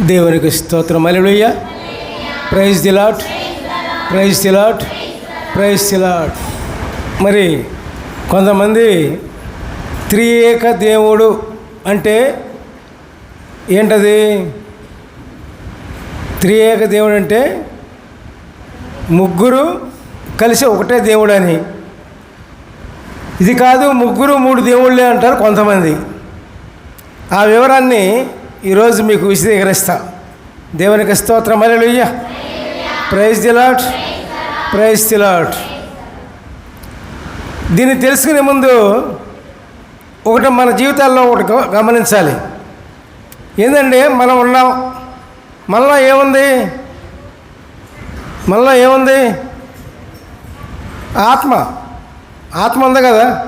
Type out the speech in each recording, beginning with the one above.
దేవునికి స్తోత్రం. Hallelujah praise the lord praise the lord praise the lord మరి కొంతమంది త్రియేక దేవుడు అంటే ఏంటది? త్రియేక దేవుడు అంటే ముగ్గురు కలిసి ఒకటే దేవుడు అని ఇది కాదు ముగ్గురు మూడు దేవుళ్ళే అంటారు కొంతమంది. ఆ వివరాన్ని ఈరోజు మీకు విశదీకరిస్తా. దేవునికి స్తోత్రం. Alleluia praise the Lord praise the Lord దీన్ని తెలుసుకునే ముందు ఒకటి మన జీవితాల్లో ఒకటి గమనించాలి. ఏంటంటే మనం ఉన్నాం మనలో ఏముంది? మనలో ఏముంది? ఆత్మ. ఆత్మ ఉంది కదా?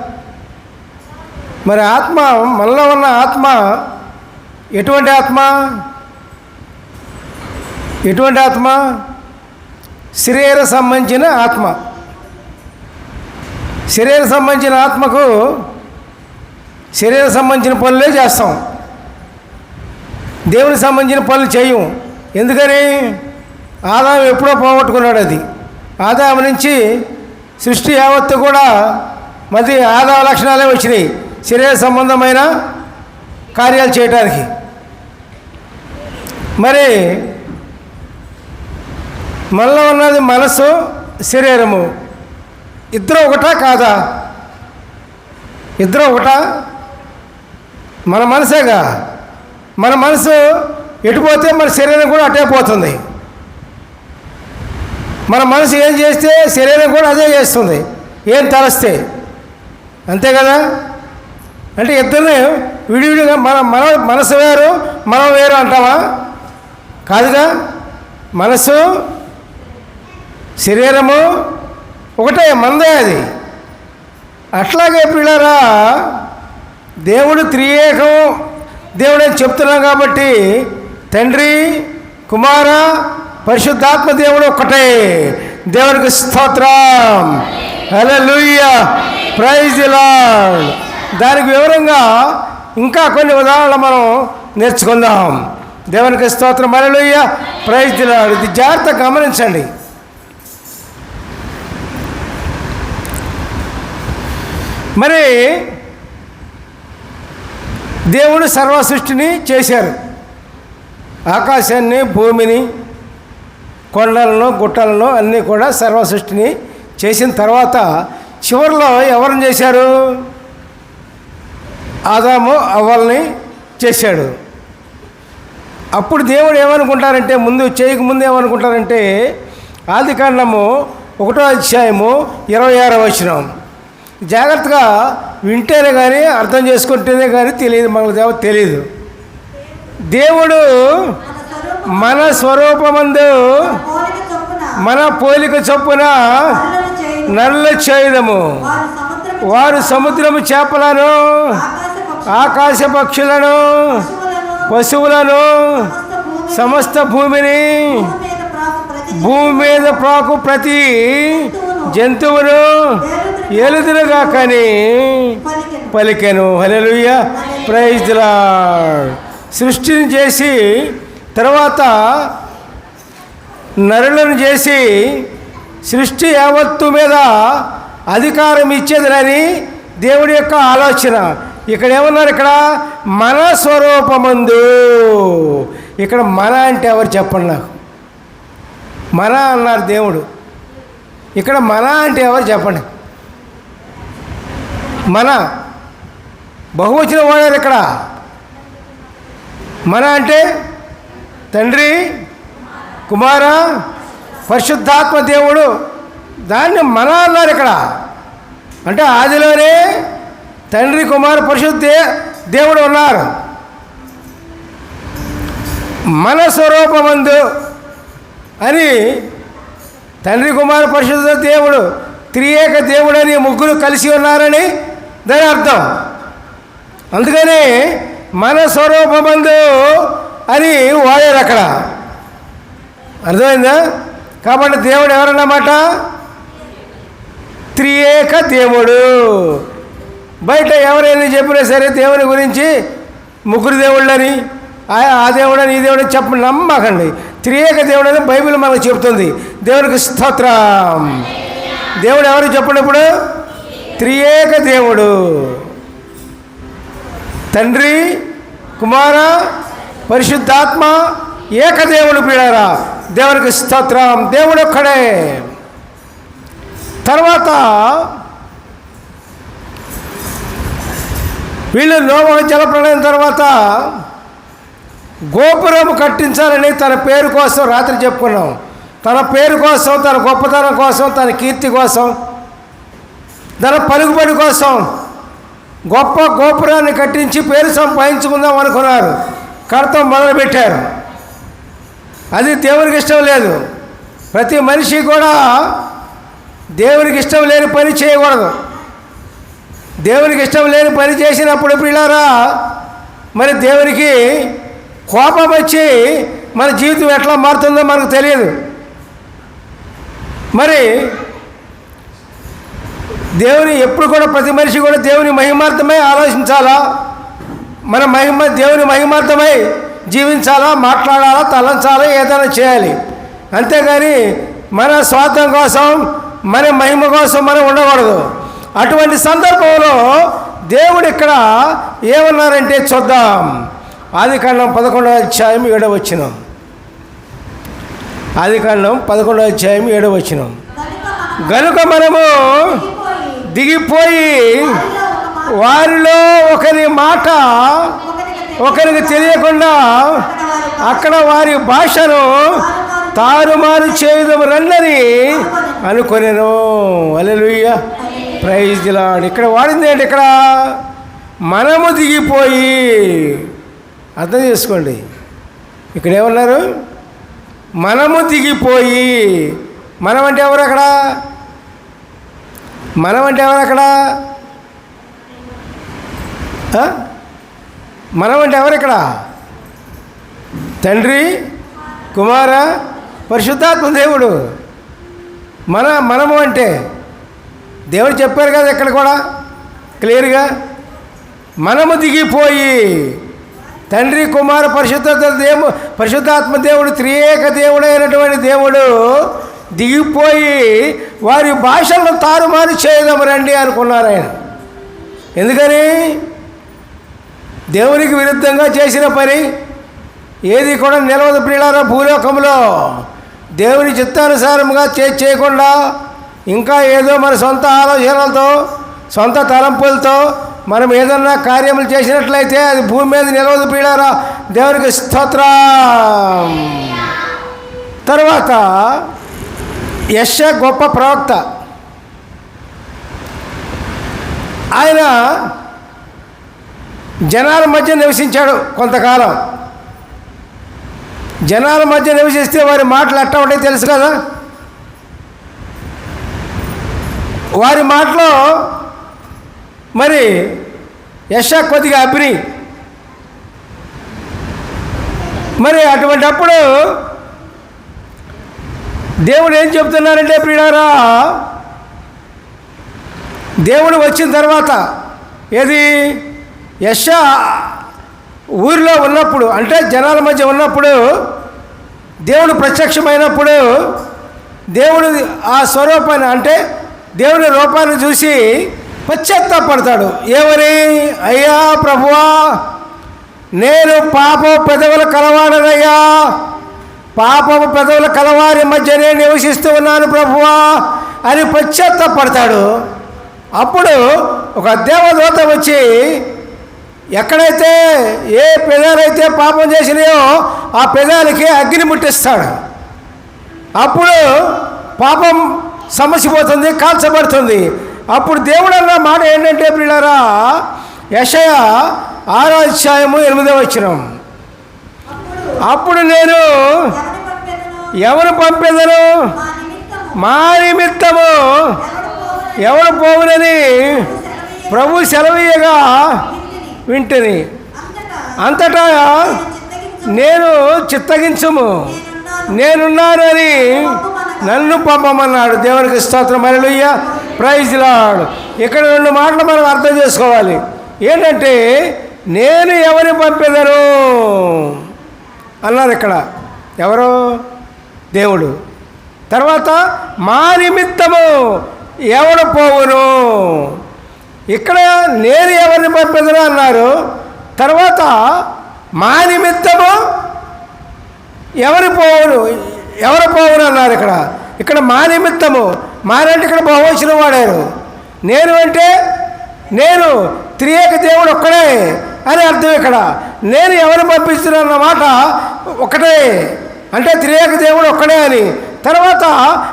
మరి ఆత్మ మనలో ఉన్న ఆత్మ ఎటువంటి ఆత్మ? ఎటువంటి ఆత్మ? శరీర సంబంధించిన ఆత్మ. శరీర సంబంధించిన ఆత్మకు శరీర సంబంధించిన పనులే చేస్తాం. దేవునికి సంబంధించిన పనులు చేయం. ఎందుకని? ఆదాయం ఎప్పుడో పోగొట్టుకున్నాడు అది. ఆదాయం నుంచి సృష్టి యావత్తు కూడా మరి ఆదాయ లక్షణాలే వచ్చినాయి. శరీర సంబంధమైన కార్యాలు చేయడానికి మరి మనలో ఉన్నది మనసు శరీరము. ఇద్దరు ఒకటా కాదా? ఇద్దరు ఒకటా? మన మనసేగా. మన మనసు ఎటుపోతే మన శరీరం కూడా అటే పోతుంది. మన మనసు ఏం చేస్తే శరీరం కూడా అదే చేస్తుంది. ఏం తలస్తే. అంతే కదా? అంటే ఇద్దరిని విడివిడిగా మన మన మనసు వేరు మనం వేరు అంటావా? కాదుగా మనసు శరీరము ఒకటే మందే అది. అట్లాగే పిల్లరా దేవుడు త్రియేకం దేవుడు అని చెప్తున్నాం కాబట్టి తండ్రి కుమార పరిశుద్ధాత్మ దేవుడు ఒక్కటే. దేవునికి స్తోత్రం. హల్లెలూయ. ప్రైజ్ దానికి వివరంగా ఇంకా కొన్ని ఉదాహరణలు మనం నేర్చుకుందాం. దేవునికి స్తోత్రం. మరలుయ్య ప్రయత్నాడు ఇది జాగ్రత్త గమనించండి. మరి దేవుడు సర్వ సృష్టిని చేశారు. ఆకాశాన్ని భూమిని కొండలను గుట్టలను అన్నీ కూడా సర్వ సృష్టిని చేసిన తర్వాత చివరిలో ఎవరిని చేశారు? ఆదాము అవ్వల్ని చేశాడు. అప్పుడు దేవుడు ఏమనుకుంటారంటే ముందు చేయక ముందు ఏమనుకుంటారంటే ఆది కాండము ఒకటో అధ్యాయము ఇరవై ఆరో వచనం. జాగ్రత్తగా వింటేనే కానీ అర్థం చేసుకుంటేనే కానీ తెలియదు మనకు దేవ తెలియదు. దేవుడు మన స్వరూపమందు మన పోలిక చొప్పున నల్ల చేయదము. వారు సముద్రము చేపలను ఆకాశ పక్షులను పశువులను, సమస్త భూమిని, భూమి మీద ప్రాకు ప్రతి జంతువును ఎలుదురుగా కానీ పలికెను. పలికెను హల్లెలూయ సృష్టిని చేసి తర్వాత నరులను చేసి సృష్టి యావత్తు మీద అధికారం ఇచ్చేదని దేవుడి యొక్క ఆలోచన. ఇక్కడ ఏమన్నారు ఇక్కడ? మన స్వరూపమందు. ఇక్కడ మన అంటే ఎవరు చెప్పండి నాకు? మన అన్నారు దేవుడు. ఇక్కడ మన అంటే ఎవరు చెప్పండి? మన. బహువచన వాడారు ఇక్కడ. మన అంటే తండ్రి కుమార పరిశుద్ధాత్మ దేవుడు. దాన్ని మన అన్నారు ఇక్కడ. అంటే ఆదిలోనే తండ్రి కుమారు పరిశుద్ధ దేవుడు ఉన్నారు. మన స్వరూపమందు అని తండ్రి కుమారు పరిశుద్ధ దేవుడు త్రియేక దేవుడని ముగ్గురు కలిసి ఉన్నారని దాని అర్థం. అందుకని మన స్వరూపమందు అని వాడారు అక్కడ. అర్థమైందా? కాబట్టి దేవుడు ఎవరన్నమాట? త్రియేక దేవుడు. బయట ఎవరైనా చెప్పినా సరే దేవుని గురించి ముగ్గురు దేవుళ్ళని ఆ- ఆ దేవుడని ఈ దేవుడని చెప్ప నమ్మకండి. త్రియేక దేవుడని బైబిల్ మనకు చెప్తుంది దేవునికి స్తోత్రం. దేవుడు ఎవరు చెప్పినప్పుడు? త్రియేక దేవుడు. తండ్రి కుమార పరిశుద్ధాత్మ ఏకదేవుడు పీడారా దేవునికి స్తోత్రం. దేవుడు ఒక్కడే. తర్వాత వీళ్ళు నోమ జలప్రలయం తర్వాత గోపురం కట్టించాలని తన పేరు కోసం రాత్రి చెప్పుకున్నాం. తన పేరు కోసం తన గొప్పతనం కోసం తన కీర్తి కోసం తన పలుకుబడి కోసం గొప్ప గోపురాన్ని కట్టించి పేరు సంపాదించుకుందాం అనుకున్నారు. కడతాం మొదలుపెట్టారు. అది దేవునికి ఇష్టం లేదు. ప్రతి మనిషి కూడా దేవునికి ఇష్టం లేని పని చేయకూడదు. దేవునికి ఇష్టం లేని పని చేసినప్పుడు పిల్లరా మరి దేవునికి కోపం వచ్చి మన జీవితం ఎట్లా మారుతుందో మనకు తెలియదు. మరి దేవుని ఎప్పుడు కూడా ప్రతి మనిషి కూడా దేవుని మహిమార్థమై ఆలోచించాలా? మన మహిమ దేవుని మహిమార్థమై జీవించాలా మాట్లాడాలా తలంచాలా ఏదైనా చేయాలి. అంతేగాని మన స్వార్థం కోసం మన మహిమ కోసం మనం ఉండకూడదు. అటువంటి సందర్భంలో దేవుడు ఇక్కడ ఏమన్నారంటే చూద్దాం. ఆదికాండం పదకొండవ అధ్యాయం ఏడవ వచ్చినాం ఆది పదకొండవ అధ్యాయం ఏడవ గనుక మనము దిగిపోయి వారిలో ఒకరి మాట ఒకరికి తెలియకుండా అక్కడ వారి భాషను తారుమారు చేయడం రన్నని అనుకునేను. అలెలుయ్యా ప్రైజ్ లాడ్ ఇక్కడ వాడింది ఏంటి ఇక్కడ? మనము దిగిపోయి. అర్థం చేసుకోండి. ఇక్కడ ఏమన్నారు? మనము దిగిపోయి. మనం అంటే ఎవరు అక్కడ? మనం అంటే ఎవరు అక్కడ? మనం అంటే ఎవరు ఇక్కడ? తండ్రి కుమార పరిశుద్ధాత్మ దేవుడు. మన మనము అంటే. దేవుడు చెప్పారు కదా ఇక్కడ కూడా క్లియర్గా మనము దిగిపోయి తండ్రి కుమార పరిశుద్ధ దేవు పరిశుద్ధాత్మ దేవుడు త్రియేక దేవుడైనటువంటి దేవుడు దిగిపోయి వారి భాషలను తారుమారు చేయదాం రండి అనుకున్నారు ఆయన. ఎందుకని? దేవునికి విరుద్ధంగా చేసిన పని ఏది కూడా నిలవదు ప్రియులారా భూలోకంలో దేవుని చిత్తానుసారంగా చే చేయకుండా ఇంకా ఏదో మన సొంత ఆలోచనలతో సొంత తలంపులతో మనం ఏదన్నా కార్యములు చేసినట్లయితే అది భూమి మీద నిలవదు పీడారా దేవునికి స్తోత్రం. తర్వాత యశ గొప్ప ప్రవక్త. ఆయన జనాల మధ్య నివసించాడు కొంతకాలం. జనాల మధ్య నివసిస్తే వారి మాటలు ఎట్టా ఉంటాయి తెలుసు కదా. వారి మాటలో మరి యశ కొద్దిగా అభిని. మరి అటువంటి అప్పుడు దేవుడు ఏం చెప్తున్నారంటే ప్రియారా దేవుడు వచ్చిన తర్వాత ఏది? యశ ఊరిలో ఉన్నప్పుడు అంటే జనాల మధ్య ఉన్నప్పుడు దేవుడు ప్రత్యక్షమైనప్పుడు దేవుడు ఆ స్వరూపాన్ని అంటే దేవుని రూపాన్ని చూసి పశ్చాత్తాపడతాడు. ఏమని అయ్యా ప్రభువా నేను పాప పెదవుల కలవాడనయ్యా. పాపము పెదవుల కలవారి మధ్యనే నివసిస్తూ ఉన్నాను ప్రభువా అని పశ్చాత్తాపడతాడు. అప్పుడు ఒక దేవదూత వచ్చి ఎక్కడైతే ఏ పెదాలైతే పాపం చేసినాయో ఆ పెదాలకి అగ్ని ముట్టిస్తాడు. అప్పుడు పాపం సమసిపోతుంది కాల్చబడుతుంది. అప్పుడు దేవుడు అన్న మాట ఏంటంటే పిల్లరా యశయ ఆరో అధ్యాయము ఎనిమిదో వచ్చినాం అప్పుడు నేను ఎవరు పంపేదను? మా నిమిత్తము ఎవరు పోవునని ప్రభు సెలవీయగా వింటిని. అంతటా నేను చిత్తగించము. నేనున్నానని నన్ను పంపమన్నాడు. దేవునికి స్తోత్రం. అలలుయ్య ప్రైజ్ లాడు ఇక్కడ రెండు మాటలు మనం అర్థం చేసుకోవాలి. ఏంటంటే నేను ఎవరిని పంపెదను? అన్నారు ఇక్కడ. ఎవరు? దేవుడు. తర్వాత మా నిమిత్తము ఎవడు పోవును? ఇక్కడ నేను ఎవరిని పంపెదను అన్నారు. తర్వాత మా నిమిత్తము ఎవరు పోవును? ఎవరు పోవును అన్నారు ఇక్కడ? ఇక్కడ మా నిమిత్తము. మానంటే ఇక్కడ బహువచనం వాడారు. నేను అంటే నేను త్రియేక దేవుడు ఒక్కడే అని అర్థం ఇక్కడ. నేను ఎవరు పంపిస్తున్నాను మాట ఒకటే. అంటే త్రియేక దేవుడు ఒక్కడే అని. తర్వాత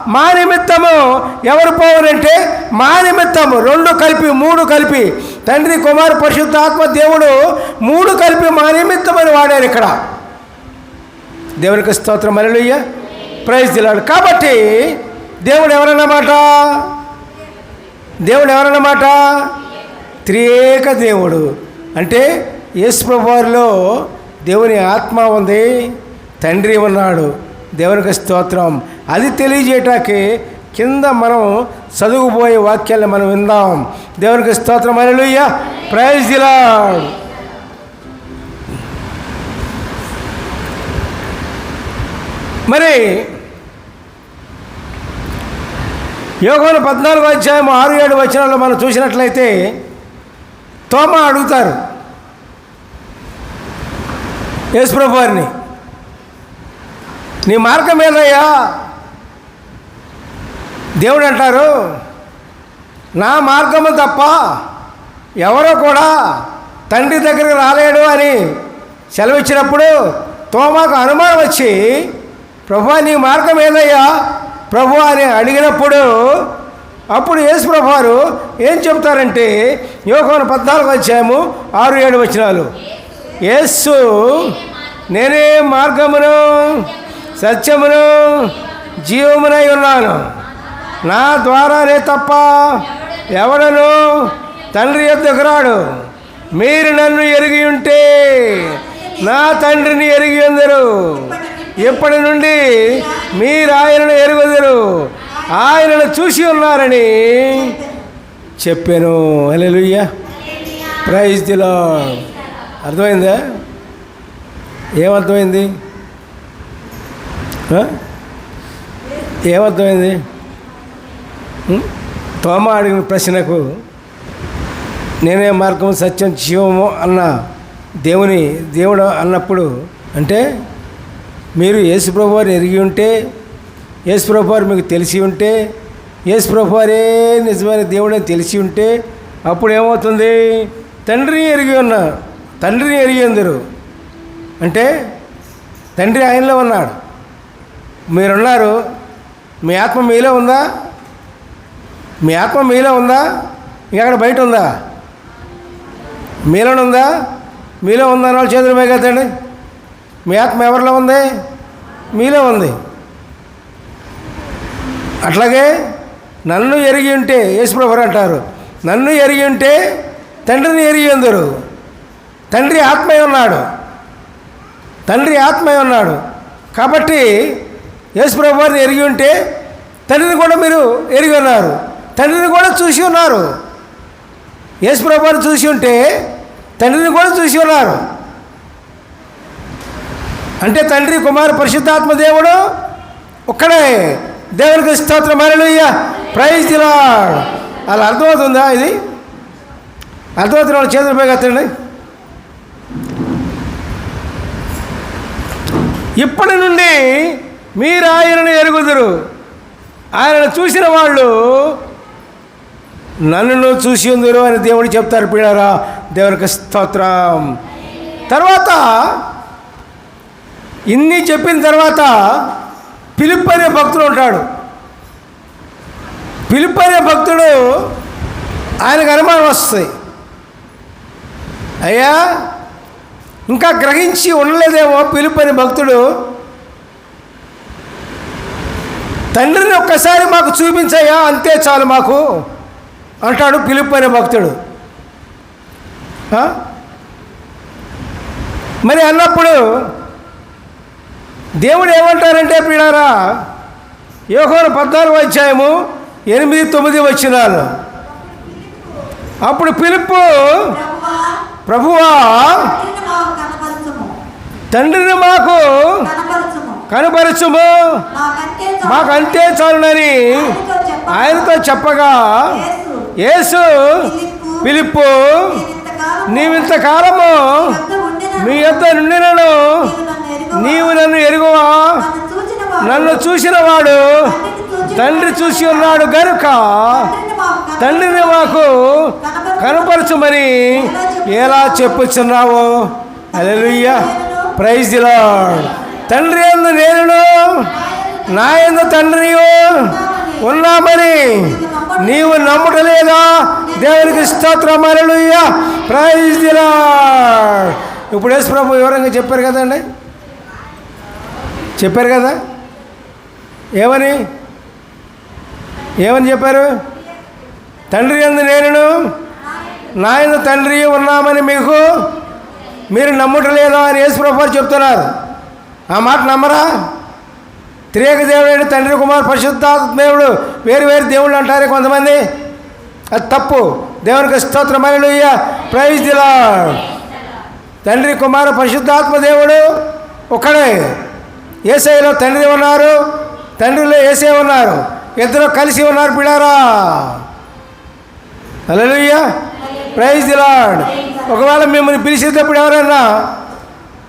మా నిమిత్తము ఎవరు పోవనంటే మా నిమిత్తము రెండు కలిపి మూడు కలిపి. తండ్రి కుమారు పరిశుద్ధాత్మ దేవుడు మూడు కలిపి మా నిమిత్తమని వాడారు ఇక్కడ. దేవునికి స్తోత్రం. మరలుయ్యా ప్రైజ్ దిలాడు. కాబట్టి దేవుడు ఎవరన్నమాట? దేవుడు ఎవరన్నమాట? త్రియేక దేవుడు. అంటే యేసుప్రభువారిలో దేవుని ఆత్మ ఉంది తండ్రి ఉన్నాడు. దేవునికి స్తోత్రం. అది తెలియజేయటానికి కింద మనం చదువుకుపోయే వాక్యాలను మనం విందాం. దేవునికి స్తోత్రం. Alleluia praise the Lord. మరి యోగంలో పద్నాలుగు అధ్యాయం ఆరు ఏడు వచనాల్లో మనం చూసినట్లయితే తోమ అడుగుతారు. యేసుప్రభు వారిని నీ మార్గం ఏదయ్యా? దేవుడు అంటారు నా మార్గము తప్ప ఎవరో కూడా తండ్రి దగ్గరికి రాలేడు అని సెలవిచ్చినప్పుడు తోమాకు అనుమానం వచ్చి ప్రభు నీ మార్గం ఏదయ్యా? ప్రభు అని అడిగినప్పుడు అప్పుడు యేసు ప్రభువారు ఏం చెప్తారంటే యోగం పద్నాలుగు వచ్చాము ఆరు ఏడు వచ్చినాలు యేసు నేనే మార్గమును సత్యమును జీవమునై ఉన్నాను. నా ద్వారానే తప్ప ఎవడను తండ్రి యొద్దకు రాడు. మీరు నన్ను ఎరిగి ఉంటే నా తండ్రిని ఎరిగి ఉందరు. ఇప్పటి నుండి మీరు ఆయనను ఎరుగుదరు. ఆయనను చూసి ఉన్నారని చెప్పాను. అలెలుయ్య ప్రైజ్ దిలో అర్థమైందా? ఏమర్థమైంది? ఏమర్థమైంది? తోమ అడిగిన ప్రశ్నకు నేనే మార్గం సత్యం జీవము అన్న దేవుని దేవుడు అన్నప్పుడు అంటే మీరు యేసుప్రభు వారిని ఎరిగి ఉంటే యేసుప్రభు వారు మీకు తెలిసి ఉంటే యేసుప్రభు వారే నిజమైన దేవుడని తెలిసి ఉంటే అప్పుడు ఏమవుతుంది? తండ్రిని ఎరిగి ఉన్న తండ్రిని ఎరిగి అందరు అంటే తండ్రి ఆయనలో ఉన్నాడు. మీరున్నారు మీ ఆత్మ మీలో ఉందా? మీ ఆత్మ మీలో ఉందా? ఇంకెక్కడ బయట ఉందా? మీలోనే ఉందా? మీలో ఉందా అని వాళ్ళు చేతులు పైకెత్తండి మీ ఆత్మ ఎవరిలో ఉంది? మీలో ఉంది. అట్లాగే నన్ను ఎరిగి ఉంటే యేసుప్రభు అంటారు? నన్ను ఎరిగి ఉంటే తండ్రిని ఎరిగి అందరు తండ్రి ఆత్మయ ఉన్నాడు. తండ్రి ఆత్మయ ఉన్నాడు. కాబట్టి యేసుప్రభు వారిని ఎరిగి ఉంటే తండ్రిని కూడా మీరు ఎరిగి ఉన్నారు. తండ్రిని కూడా చూసి ఉన్నారు. యేసుప్రభు వారిని చూసి ఉంటే తండ్రిని కూడా చూసి ఉన్నారు. అంటే తండ్రి కుమారు పరిశుద్ధాత్మ దేవుడు ఒక్కడే. దేవునికి స్తోత్రం. మరలుయ్య ప్రైజ్ దిలాడ్ అలా అర్థమవుతుందా ఇది? అర్థమవుతున్న వాళ్ళు చేతులు పైకి ఇప్పటి నుండి మీరు ఆయనను ఎరుగుదురు. ఆయనను చూసిన వాళ్ళు నన్ను చూసి ఉందరు అని దేవుడు చెప్తారు. పిల్లరా దేవునికి స్తోత్రం. తర్వాత ఇన్ని చెప్పిన తర్వాత పిలుపు అనే భక్తుడు ఉంటాడు. పిలుపు అనే భక్తుడు ఆయనకు అనుమానం వస్తుంది. అయ్యా ఇంకా గ్రహించి ఉండలేదేమో పిలుపు అనే భక్తుడు. తండ్రిని ఒక్కసారి మాకు చూపించయ్యా అంతే చాలు మాకు అంటాడు పిలుపు అనే భక్తుడు. మరి అన్నప్పుడు దేవుడు ఏమంటారంటే పిడారా యోహోను పద్నాలుగు అధ్యాయము ఎనిమిది తొమ్మిది వచ్చినాను అప్పుడు పిలుపు ప్రభువా తండ్రిని మాకు కనపరచుము. మాకు అంతే మాకంతే చాలునని ఆయనతో చెప్పగా యేసు పిలుపు నీవింతకాలము నీవింత కాలము మీ యొద్ద నుండినను నీవు నన్ను ఎరుగువా? నన్ను చూచిన వాడు నన్ను చూసిన వాడు తండ్రిని చూచిన తండ్రి చూసి ఉన్నాడు గనుక తండ్రిని మాకు మాకు కనపరచుమని ఎలా చెప్పుచున్నావు? Alleluia praise the Lord. తండ్రి ఎందు నేను నా ఎందు తండ్రి ఉన్నామని నీవు నమ్ముటలేదా? దేవునికి స్తోత్రం. Alleluia praise the Lord. ఇప్పుడు యేసు ప్రభు వివరంగా చెప్పారు కదండి. చెప్పారు కదా? ఏమని? ఏమని చెప్పారు? తండ్రి ఎందు నేను నాయన తండ్రి ఉన్నామని మీకు మీరు నమ్ముటలేదా అని యేసుప్రభు చెప్తున్నారు. ఆ మాట నమ్మరా? త్రియేక దేవుడు తండ్రి కుమార్ పరిశుద్ధాత్మ దేవుడు వేరు వేరు దేవుళ్ళు అంటారు కొంతమంది. అది తప్పు. దేవునికి స్తోత్రమైన ప్రైజ్ దిలా తండ్రి కుమార పరిశుద్ధాత్మ దేవుడు ఒక్కడే. ఏసైలో తండ్రి ఉన్నారు తండ్రిలో ఏసే ఉన్నారు ఇద్దరు కలిసి ఉన్నారు పిల్లారా. హల్లెలూయా. ప్రైజ్ దిలాడ్ ఒకవేళ మిమ్మల్ని పిలిచేటప్పుడు ఎవరైనా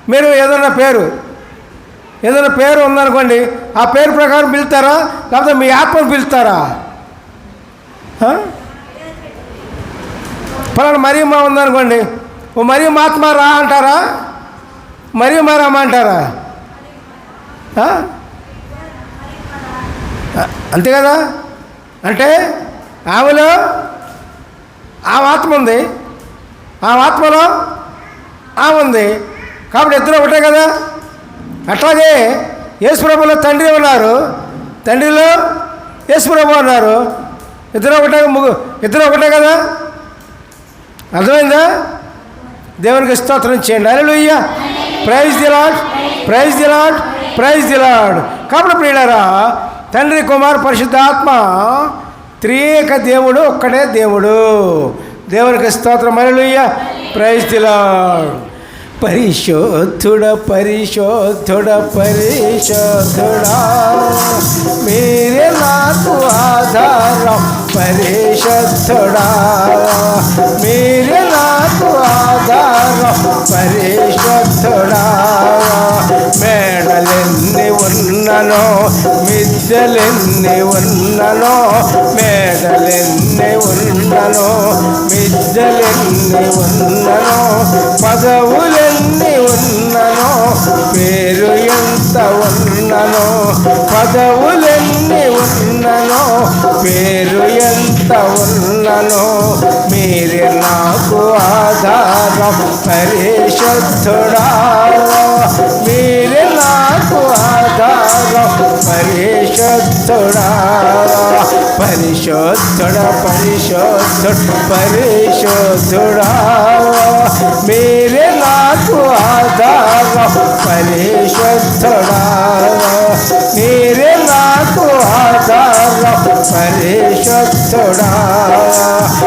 మీరు ఏదైనా పేరు ఏదైనా పేరు ఉందనుకోండి ఆ పేరు ప్రకారం పిలుస్తారా లేకపోతే మీ ఆత్మను పిలుస్తారా ఆ? పలానా మరియమ్మ ఉందనుకోండి ఓ మరియమ్మ ఆత్మ రా అంటారా? మరియమ్మ రామ అంటారా? అంతే కదా? అంటే ఆమెలో ఆ ఆత్మ ఉంది. ఆ ఆత్మలో ఆమె ఉంది. కాబట్టి ఇద్దరు ఒకటే కదా? అట్లాగే యేసుప్రభులో తండ్రి ఉన్నారు. తండ్రిలో యేసుప్రభు ఉన్నారు ఇద్దరు ఒకటే ముగ్గు ఇద్దరు ఒకటే కదా? అర్థమైందా? దేవునికి స్తోత్రం చేయండి. Alleluia praise the Lord praise the Lord praise the Lord కాబట్టి ప్రియులరా తండ్రి కుమార్ పరిశుద్ధాత్మ త్రియేక దేవుడు ఒక్కడే దేవుడు. దేవునికి స్తోత్రం. అలెలుయ్య ప్రైజ్ దిలాడ్ పరిశోధుడ పరిశోధుడ పరిశోధుడా మీరే నాకు ఆధారం. పరిశోధుడా మీరే నాకు ఆధారం. పరిశోధుడా ఉన్ననో మిద్దెలెన్ని ఉన్ననో మేడలెన్ని ఉన్ననో మిద్దెలెన్ని ఉన్ననో పదవులెన్ని ఉన్ననో పేరు ఎంత ఉన్ననో పదవులెన్ని ఉన్ననో పేరు ఎంత ఉన్ననో మీరే నాకు ఆధారం పరిశుద్ధుడా మీరే నాకు ఆధారం పరిశుద్ధుడా పరిశుద్ధుడ పరిశుద్ధుడు పరిశుద్ధుడా మీరే నాకు ఆధారం పరిశుద్ధుడా మీరే నాకు ఆధారం పరిశుద్ధుడా